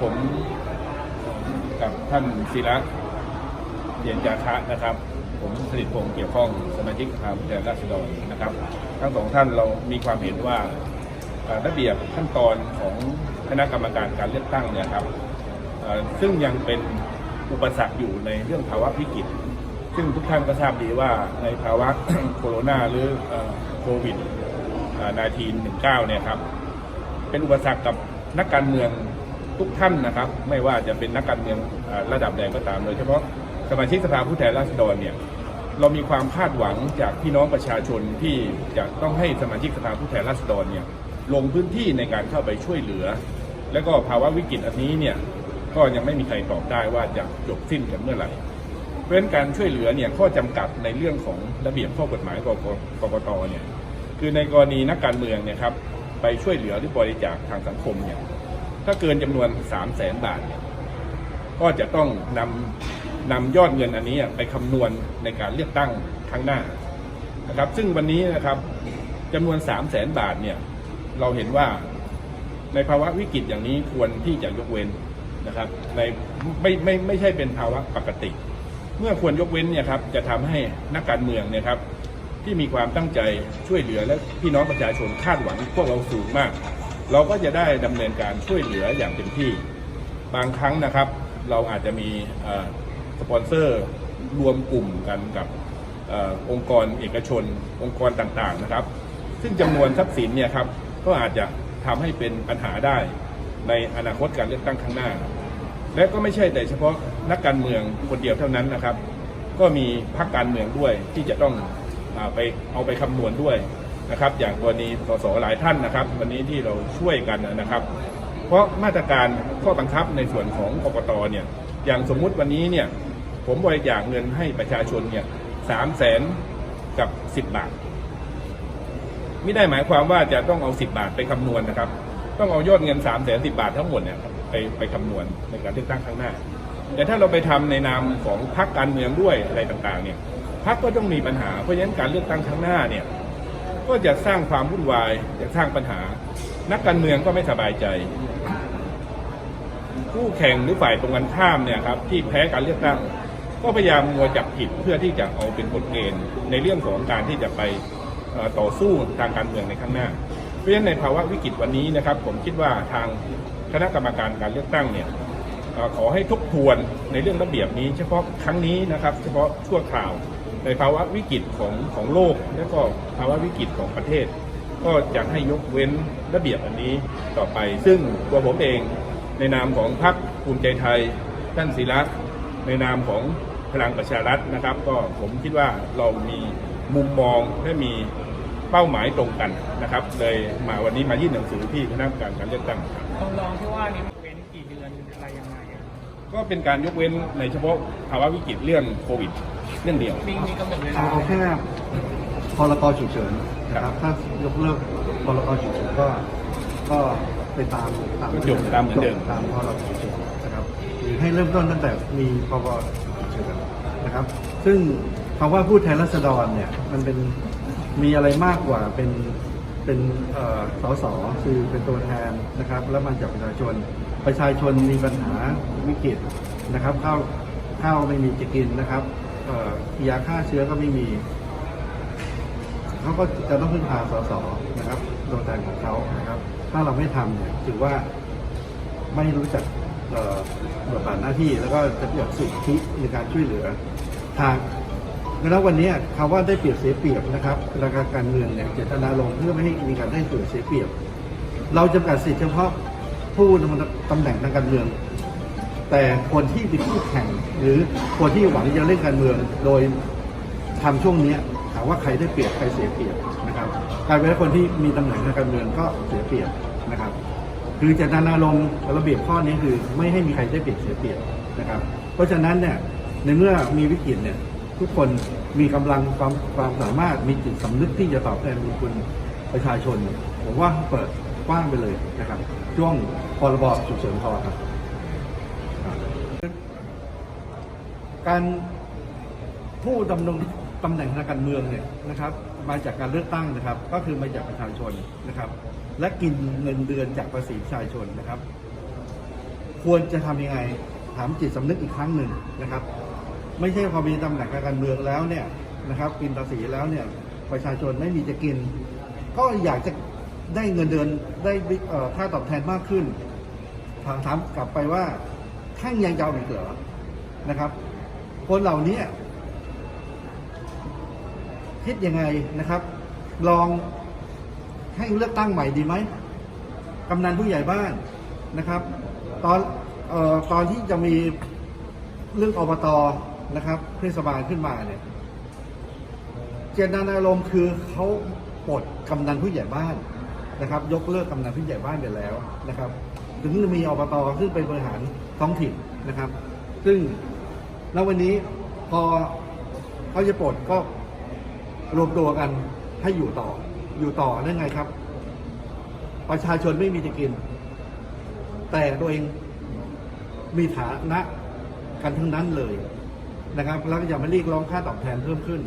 ผมกับท่านศิระเดียนจาคะนะครับ ผมสนิทพงเกี่ยวข้องสมาชิกสภาผู้แทนราษฎรนะครับ ทั้งสองท่านเรามีความเห็นว่าระเบียบขั้นตอนของคณะกรรมการการเลือกตั้งเนี่ยครับซึ่งยังเป็นอุปสรรคอยู่ในเรื่องภาวะวิกฤตซึ่งทุกท่านก็ทราบดีว่าในภาวะโควิดหรือโควิด19เนี่ยครับ เป็นอุปสรรคกับนักการเมือง ทุกท่านนะครับ ไม่ว่าจะเป็นนักการเมืองระดับใดก็ตามโดยเฉพาะสมาชิกสภาผู้แทนราษฎรเนี่ยเรามีความคาดหวังจากพี่น้องประชาชนที่จะต้องให้สมาชิกสภาผู้แทนราษฎรเนี่ยลงพื้นที่ในการเข้าไปช่วยเหลือ และก็ภาวะวิกฤตอันนี้เนี่ยก็ยังไม่มีใครตอบได้ว่าจะจบสิ้นกันเมื่อไหร่ เพราะฉะนั้นการช่วยเหลือเนี่ยข้อจำกัดในเรื่องของระเบียบข้อกฎหมายกกกกตเนี่ยคือในกรณีนักการเมืองเนี่ยครับไปช่วยเหลือหรือบริจาคทางสังคมเนี่ย ถ้าเกินจำนวน3 0 0แสนบาทเนี่ยก็จะต้องนำนำยอดเงินอันนี้ไปคำนวณในการเลือกตั้งครั้งหน้านะครับ ซึ่งวันนี้นะครับจำนวน3 0 0แสนบาทเนี่ยเราเห็นว่าในภาวะวิกฤตอย่างนี้ควรที่จะยกเว้นนะครับ ในไม่ไม่ไม่ใช่เป็นภาวะปกติ เมื่อควรยกเว้นเนี่ยครับจะทำให้นักการเมืองเนี่ยครับที่มีความตั้งใจช่วยเหลือและพี่น้องประชาชนคาดหวังพวกเราสูงมาก เราก็จะได้ดำเนินการช่วยเหลืออย่างเต็มที่ บางครั้งนะครับ เราอาจจะมีสปอนเซอร์รวมกลุ่มกันกับอองค์กรเอกชน องค์กรต่างๆนะครับ ซึ่งจำนวนทรัพย์สินเนี่ยครับก็อาจจะทำให้เป็นปัญหาได้ในอนาคตการเลือกตั้งข้างหน้า และก็ไม่ใช่แต่เฉพาะนักการเมืองคนเดียวเท่านั้นนะครับ ก็มีพรรคการเมืองด้วยที่จะต้องอไปเอาไปคำนวณด้วย นะครับ อย่างกรณีสสหลายท่านนะครับ วันนี้ที่เราช่วยกันนะครับ เพราะมาตรการข้อบังคับในส่วนของกกตเนี่ยอย่างสมมุติวันนี้เนี่ยผมบริจาคเงินให้ประชาชนเนี่ยสามแสนกับสิบบาทไม่ได้หมายความว่าจะต้องเอา10บาทไปคำนวณนะครับ ต้องเอายอดเงิน3ามแสนสิบาททั้งหมดเนี่ยไปไปคำนวณในการเลือกตั้งข้างหน้า แต่ถ้าเราไปทำในนามของพรรคการเมืองด้วยอะไรต่างๆเนี่ยพรรคก็ต้องมีปัญหาเพราะฉะนั้นการเลือกตั้งข้างหน้าเนี่ย ก็จะสร้างความวุ่นวายจะสร้างปัญหา นักการเมืองก็ไม่สบายใจ ผู้แข่งหรือฝ่ายตรงกันข้ามเนี่ยครับที่แพ้การเลือกตั้ง ก็พยายามงัวจับผิดเพื่อที่จะเอาเป็นกฎเกณฑ์ในเรื่องของการที่จะไปต่อสู้ทางการเมืองในข้างหน้า เพราะฉะนั้นในภาวะวิกฤตวันนี้นะครับ ผมคิดว่าทางคณะกรรมการการเลือกตั้งเนี่ยขอให้ทบทวนในเรื่องระเบียบนี้ เฉพาะครั้งนี้นะครับ เฉพาะชั่วคราว ในภาวะวิกฤตของของโลก และก็ภาวะวิกฤตของประเทศ ก็จะให้ยกเว้นระเบียบอันนี้ต่อไป ซึ่งตัวผมเองในนามของพรรคภูมิใจไทยท่านศิระในนามของพลังประชารัฐนะครับ ก็ผมคิดว่าเรามีมุมมองและมีเป้าหมายตรงกันนะครับ เลยมาวันนี้มายื่นหนังสือที่คณะกรรมการการเลือกตั้งครับตรงรองที่ว่านี้เว้นกี่เดือนอะไรยังไงอะก็เป็นการยกเว้นในเฉพาะภาวะวิกฤตเรื่องโควิด เรื่องเดียว มีมีกำหนดเวลาเอาเอาแค่พรกฉุกเฉินนะครับถ้ายกเลิกพรกฉุกเฉินก็ก็ไปตามตามก็จบตามเหมือนเดิมจบตามพรกฉุกเฉินนะครับหรือให้เริ่มต้นตั้งแต่มีพรกฉุกเฉินนะครับ ซึ่งคำว่าผู้แทนราษฎรเนี่ยมันเป็นมีอะไรมากกว่าเป็นเป็นเอ่อสสคือเป็นตัวแทนนะครับ แล้วมาจากประชาชนประชาชนมีปัญหาวิกฤตนะครับข้าวข้าวไม่มีจะกินนะครับเอ่อ ยาฆ่าเชื้อก็ไม่มี เขาก็จะต้องพึ่งพาสสนะครับตัวแทนของเขานะครับ ถ้าเราไม่ทำเนี่ยถือว่าไม่รู้จักบทบาทหน้าที่แล้วก็จะเปรียบสิทธิในการช่วยเหลือ ทางแล้ววันนี้คำว่าได้เปรียบเสียเปรียบนะครับราคาการเมืองเนี่ยเจตนาลงเพื่อไม่ให้มีการได้เปรียบเสียเปรียบ เราจำกัดสิทธิเฉพาะผู้ดำรงตำแหน่งทางการเมือง แต่คนที่เป็นคู่แข่งหรือคนที่หวังจะเล่นการเมือง โดยทำช่วงเนี้ถามว่าใครได้เปรียบใครเสียเปรียบนะครับกลายเป็นคนที่มีตำแหน่งทางการเมืองก็เสียเปรียบนะครับ คือเจตนาลงค์ระเบียบข้อนี้คือไม่ให้มีใครได้เปรียบเสียเปรียบนะครับ เพราะฉะนั้นเนี่ยในเมื่อมีวิกฤตเนี่ยทุกคนมีกำลังความความสามารถมีจิตสำนึกที่จะตอบแทนบุญคุณประชาชน ผมว่าเปิดกว้างไปเลยนะครับช่วงพรบฉุกเฉินพอครับ การผู้ดำรงตำแหน่งทางการเมืองเนี่ยนะครับ มาจากการเลือกตั้งนะครับ ก็คือมาจากประชาชนนะครับ และกินเงินเดือนจากภาษีประชาชนนะครับ ควรจะทำยังไงถามจิตสำนึกอีกครั้งหนึ่งนะครับ ไม่ใช่พอมีตำแหน่งทางการเมืองแล้วเนี่ยนะครับ กินภาษีแล้วเนี่ยประชาชนไม่มีจะกิน ก็อยากจะได้เงินเดือนได้ค่าตอบแทนมากขึ้นถามถามกลับไปว่าท่านยังจะเอาอีกเหรอนะครับ คนเหล่านี้คิดยังไงนะครับ ลองให้เลือกตั้งใหม่ดีไหมกำนันผู้ใหญ่บ้านนะครับ ตอนออตอนที่จะมีเรื่องอบตนะครับเทศบาลขึ้นมาเนี่ยเจตนารมณ์คือเขาปลดกำนันผู้ใหญ่บ้านนะครับ ยกเลิกกำนันผู้ใหญ่บ้านไปแล้วนะครับ ถึงจะมีอบตซึ่งเป็นบริหารท้องถิ่นนะครับ ซึ่ง ณวันนี้พอเขาจะปลดก็รวมตัวกันให้อยู่ต่อ อยู่ต่อได้ไงครับ ประชาชนไม่มีจะกิน แต่ตัวเองมีฐานะกันทั้งนั้นเลยนะครับ แล้วก็อย่ามาเรียกร้องค่าตอบแทนเพิ่มขึ้น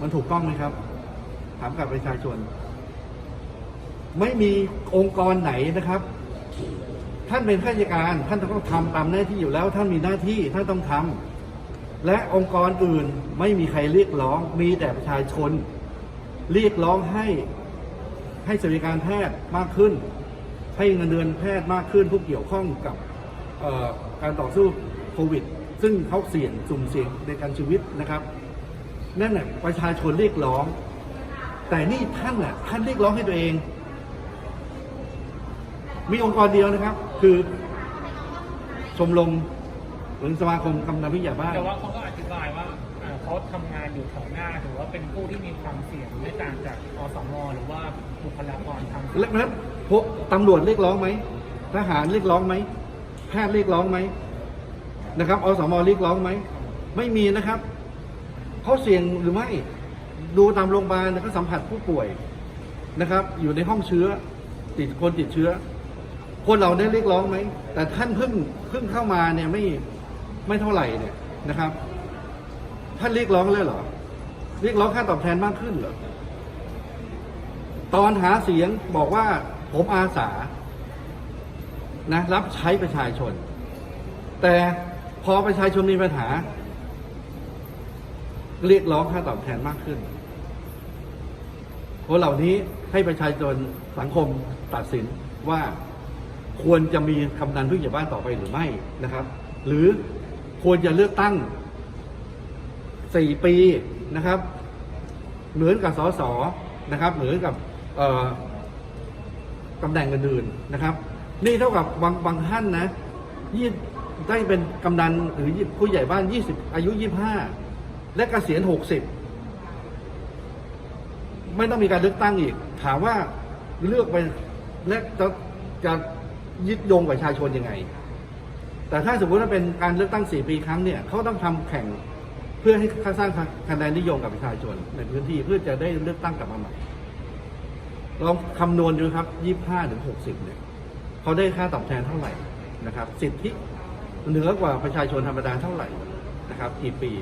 มันถูกต้องไหมครับ ถามกับประชาชน ไม่มีองค์กรไหนนะครับ ท่านเป็นข้าราชการ ท่านต้องทำตามหน้าที่อยู่แล้ว ท่านมีหน้าที่ท่านต้องทำและองค์กรอื่นไม่มีใครเรียกร้อง มีแต่ประชาชน เรียกร้องให้ให้สวัสดิการแพทย์มากขึ้น ให้เงินเดือนแพทย์มากขึ้นผู้เกี่ยวข้องกับการต่อสู้โควิด ซึ่งเขาเสี่ยงสุ่มเสี่ยงในการชีวิตนะครับ นั่นแหละประชาชนเรียกร้อง แต่นี่ท่านน่ะท่านเรียกร้องให้ตัวเอง มีองค์กรเดียวนะครับ คือชมรมหรือสมาคมกำนันผู้ใหญ่บ้านแต่ว่าเขาก็อธิบายว่าอ่าเขาทำงานอยู่แถวหน้าถือว่าเป็นผู้ที่มีความเสี่ยงไม่ต่างจากอสมหรือว่าบุคลากรทางแล้วแล้วพวกตำรวจเรียกร้องไหมทหารเรียกร้องไหมแพทย์เรียกร้องไหมนะครับอสมเรียกร้องไหมไม่มีนะครับเขาเสี่ยงหรือไม่ดูตามโรงพยาบาลก็สัมผัสผู้ป่วยนะครับ อยู่ในห้องเชื้อติดคนติดเชื้อ คนเราได้เรียกร้องไหม แต่ท่านเพิ่งเพิ่งเข้ามาเนี่ยไม่ไม่เท่าไหร่เนี่ยนะครับ ท่านเรียกร้องเลยเหรอ เรียกร้องค่าตอบแทนมากขึ้นเหรอ ตอนหาเสียงบอกว่าผมอาสา นะ รับใช้ประชาชน แต่พอประชาชนมีปัญหา เรียกร้องค่าตอบแทนมากขึ้นคนเหล่านี้ให้ประชาชนสังคมตัดสินว่า ควรจะมีกำนันผู้ใหญ่บ้านต่อไปหรือไม่นะครับ หรือควรจะเลือกตั้งสี่ปีนะครับ เหมือนกับสสนะครับ เหมือนกับตำแหน่งอื่นๆนะครับ นี่เท่ากับบางบางท่านนะยี่ได้เป็นกำนันหรือผู้ใหญ่บ้านยี่สิบอายุยี่ห้าและเกษียณหกสิบไม่ต้องมีการเลือกตั้งอีก ถามว่าเลือกไปและจะจะ ยึดโยงประชาชนยังไง แต่ถ้าสมมติว่าเป็นการเลือกตั้งสี่ปีครั้งเนี่ยเขาต้องทำแข่งเพื่อให้สร้างคะแนนนิยมกับประชาชนในพื้นที่เพื่อจะได้เลือกตั้งกลับมาใหม่ลองคำนวณดูครับยี่ห้าถึงหกสิบเนี่ยเขาได้ค่าตอบแทนเท่าไหร่นะครับ สิทธิเหนือกว่าประชาชนธรรมดาเท่าไหร่นะครับกี่ปี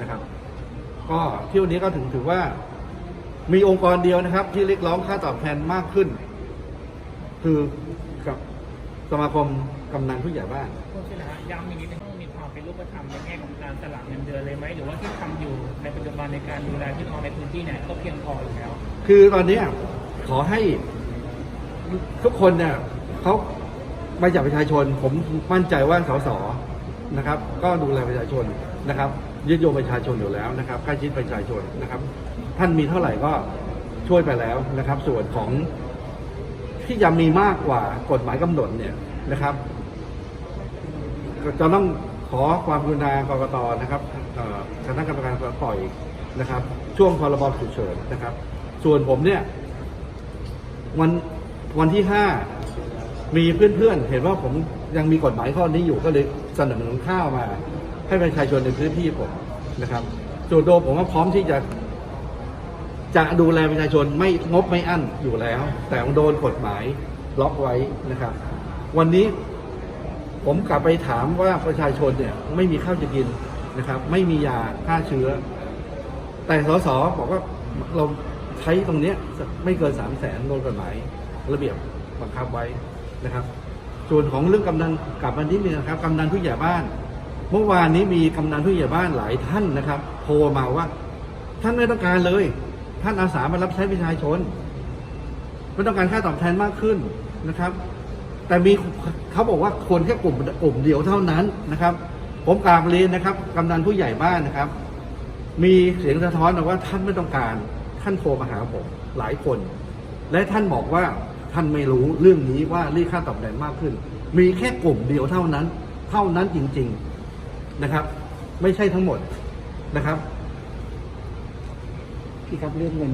นะครับ ก็เที่ยวนี้ก็ถึงถือว่ามีองค์กรเดียวนะครับ ที่เรียกร้องค่าตอบแทนมากขึ้น คือ สมาคมกำนันผู้ใหญ่บ้าน คุณชินะฮะย้ำอีกนิดนึงต้องมีความเป็นรูปธรรมในแง่ของการสลับเงินเดือนเลยไหมหรือว่าที่ทำอยู่ในปัจจุบันในการดูแลพี่น้องในพื้นที่เนี่ยก็เพียงพออยู่แล้ว คือตอนเนี้ยขอให้ทุกคนเนี่ยเขามาจากประชาชน ผมมั่นใจว่าสสนะครับ ก็ดูแลประชาชนนะครับยึดโยงประชาชนอยู่แล้วนะครับใกล้ชิดประชาชนนะครับ ท่านมีเท่าไหร่ก็ช่วยไปแล้วนะครับ ส่วนของ ที่จะมีมากกว่ากฎหมายกำหนดเนี่ยนะครับจะต้องขอความกรุณากรกตนะครับคณะกรรมการปล่อยนะครับ ช่วงพรบฉุกเฉินนะครับ ส่วนผมเนี่ย วันวันที่ห้ามีเพื่อนๆเห็นว่าผมยังมีกฎหมายข้อนี้อยู่ก็เลยเสนอข้าวมา ให้ประชาชนในพื้นที่ผมนะครับส่วนตัวผมว่าพร้อมที่จะ จะดูแลประชาชนไม่งบไม่อั้นอยู่แล้ว แต่โดนกฎหมายล็อกไว้นะครับ วันนี้ผมกลับไปถามว่าประชาชนเนี่ยไม่มีข้าวจะกินนะครับ ไม่มียาฆ่าเชื้อ แต่สสบอกว่าเราใช้ตรงนี้ไม่เกินสามแสนโดยกฎหมายระเบียบบังคับไว้นะครับ ส่วนของเรื่องกำนันกลับมานิดนึงนะครับกำนันผู้ใหญ่บ้าน เมื่อวานนี้มีกำนันผู้ใหญ่บ้านหลายท่านนะครับ โทรมาว่า ท่านไม่ต้องการเลย ท่านอาสามารับใช้ประชาชนไม่ต้องการค่าตอบแทนมากขึ้นนะครับ แต่มีเขาบอกว่าคนแค่กลุ่มกลุ่มเดียวเท่านั้นนะครับ ผมกราบเรียนนะครับกำนันผู้ใหญ่บ้านนะครับ มีเสียงสะท้อนว่าท่านไม่ต้องการท่านโทรมาหาผมหลายคน และท่านบอกว่าท่านไม่รู้เรื่องนี้ว่าเรียกค่าตอบแทนมากขึ้น มีแค่กลุ่มเดียวเท่านั้น เท่านั้นจริง ๆนะครับ ไม่ใช่ทั้งหมดนะครับ พี่ครับเรื่องเงิน